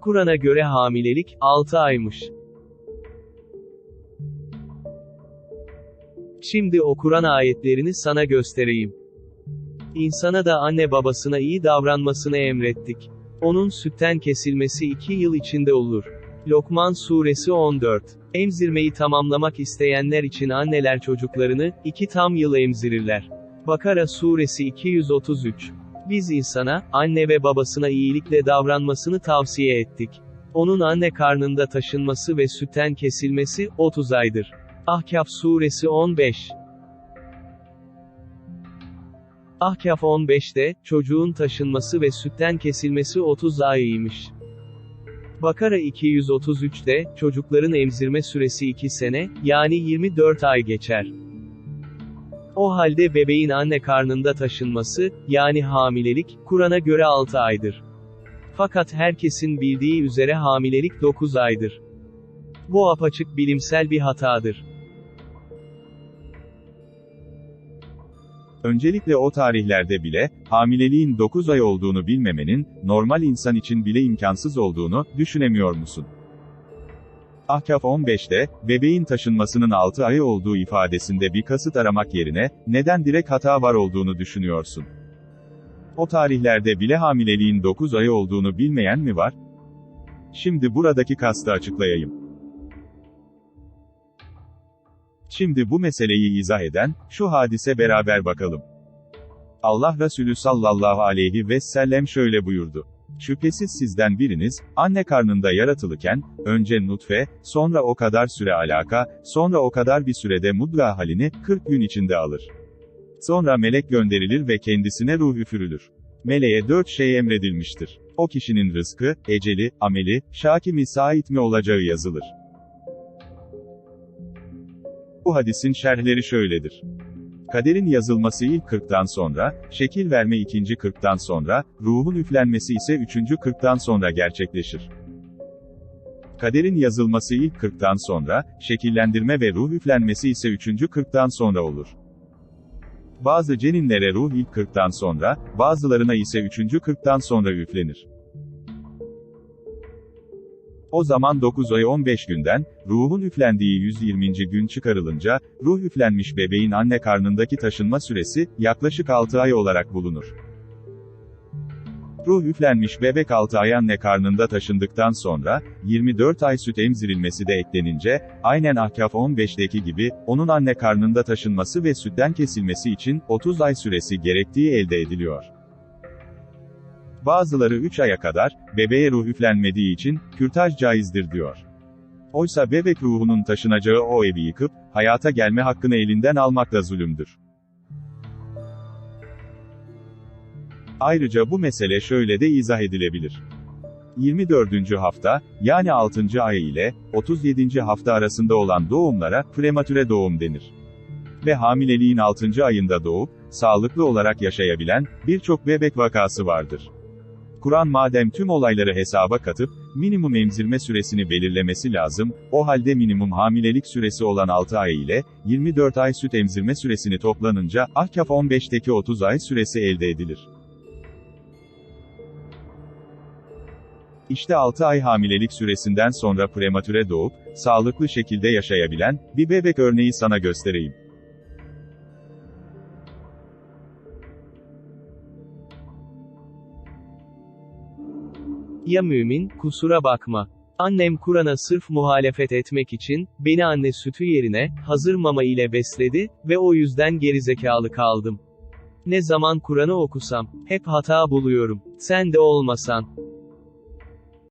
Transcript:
Kur'an'a göre hamilelik, 6 aymış. Şimdi o Kur'an ayetlerini sana göstereyim. İnsana da anne babasına iyi davranmasını emrettik. Onun sütten kesilmesi 2 yıl içinde olur. Lokman Suresi 14. Emzirmeyi tamamlamak isteyenler için anneler çocuklarını, iki tam yıl emzirirler. Bakara Suresi 233. Biz insana, anne ve babasına iyilikle davranmasını tavsiye ettik. Onun anne karnında taşınması ve sütten kesilmesi, 30 aydır. Ahkaf Suresi 15. Ahkaf 15'te, çocuğun taşınması ve sütten kesilmesi 30 ayıymış. Bakara 233'te, çocukların emzirme süresi 2 sene, yani 24 ay geçer. O halde bebeğin anne karnında taşınması, yani hamilelik, Kur'an'a göre 6 aydır. Fakat herkesin bildiği üzere hamilelik 9 aydır. Bu apaçık bilimsel bir hatadır. Öncelikle o tarihlerde bile, hamileliğin 9 ay olduğunu bilmemenin, normal insan için bile imkansız olduğunu, düşünemiyor musun? Ahkaf 15'te, bebeğin taşınmasının 6 ay olduğu ifadesinde bir kasıt aramak yerine, neden direkt hata var olduğunu düşünüyorsun? O tarihlerde bile hamileliğin 9 ay olduğunu bilmeyen mi var? Şimdi buradaki kastı açıklayayım. Şimdi bu meseleyi izah eden, şu hadise beraber bakalım. Allah Resulü sallallahu aleyhi ve sellem şöyle buyurdu. Şüphesiz sizden biriniz, anne karnında yaratılırken, önce nutfe, sonra o kadar süre alaka, sonra o kadar bir sürede mudga halini, 40 gün içinde alır. Sonra melek gönderilir ve kendisine ruh üfürülür. Meleğe dört şey emredilmiştir. O kişinin rızkı, eceli, ameli, şaki mi sait mi olacağı yazılır. Bu hadisin şerhleri şöyledir. Kaderin yazılması ilk 40'tan sonra, şekil verme ikinci 40'tan sonra, ruhun üflenmesi ise üçüncü 40'tan sonra gerçekleşir. Kaderin yazılması ilk 40'tan sonra, şekillendirme ve ruh üflenmesi ise üçüncü 40'tan sonra olur. Bazı ceninlere ruh ilk 40'tan sonra, bazılarına ise üçüncü 40'tan sonra üflenir. O zaman 9 ay 15 günden, ruhun üflendiği 120. gün çıkarılınca, ruh üflenmiş bebeğin anne karnındaki taşınma süresi, yaklaşık 6 ay olarak bulunur. Ruh üflenmiş bebek 6 ay anne karnında taşındıktan sonra, 24 ay süt emzirilmesi de eklenince, aynen Ahkaf 15'teki gibi, onun anne karnında taşınması ve sütten kesilmesi için, 30 ay süresi gerektiği elde ediliyor. Bazıları 3 aya kadar, bebeğe ruh üflenmediği için, kürtaj caizdir diyor. Oysa bebek ruhunun taşınacağı o evi yıkıp, hayata gelme hakkını elinden almak da zulümdür. Ayrıca bu mesele şöyle de izah edilebilir. 24. hafta, yani 6. ay ile, 37. hafta arasında olan doğumlara, prematüre doğum denir. Ve hamileliğin 6. ayında doğup, sağlıklı olarak yaşayabilen, birçok bebek vakası vardır. Kur'an madem tüm olayları hesaba katıp, minimum emzirme süresini belirlemesi lazım, o halde minimum hamilelik süresi olan 6 ay ile, 24 ay süt emzirme süresini toplanınca, Ahkaf 15'teki 30 ay süresi elde edilir. İşte 6 ay hamilelik süresinden sonra prematüre doğup, sağlıklı şekilde yaşayabilen, bir bebek örneği sana göstereyim. Ya mümin, kusura bakma. Annem Kur'an'a sırf muhalefet etmek için, beni anne sütü yerine, hazır mama ile besledi, ve o yüzden gerizekalı kaldım. Ne zaman Kur'an'ı okusam, hep hata buluyorum. Sen de olmasan.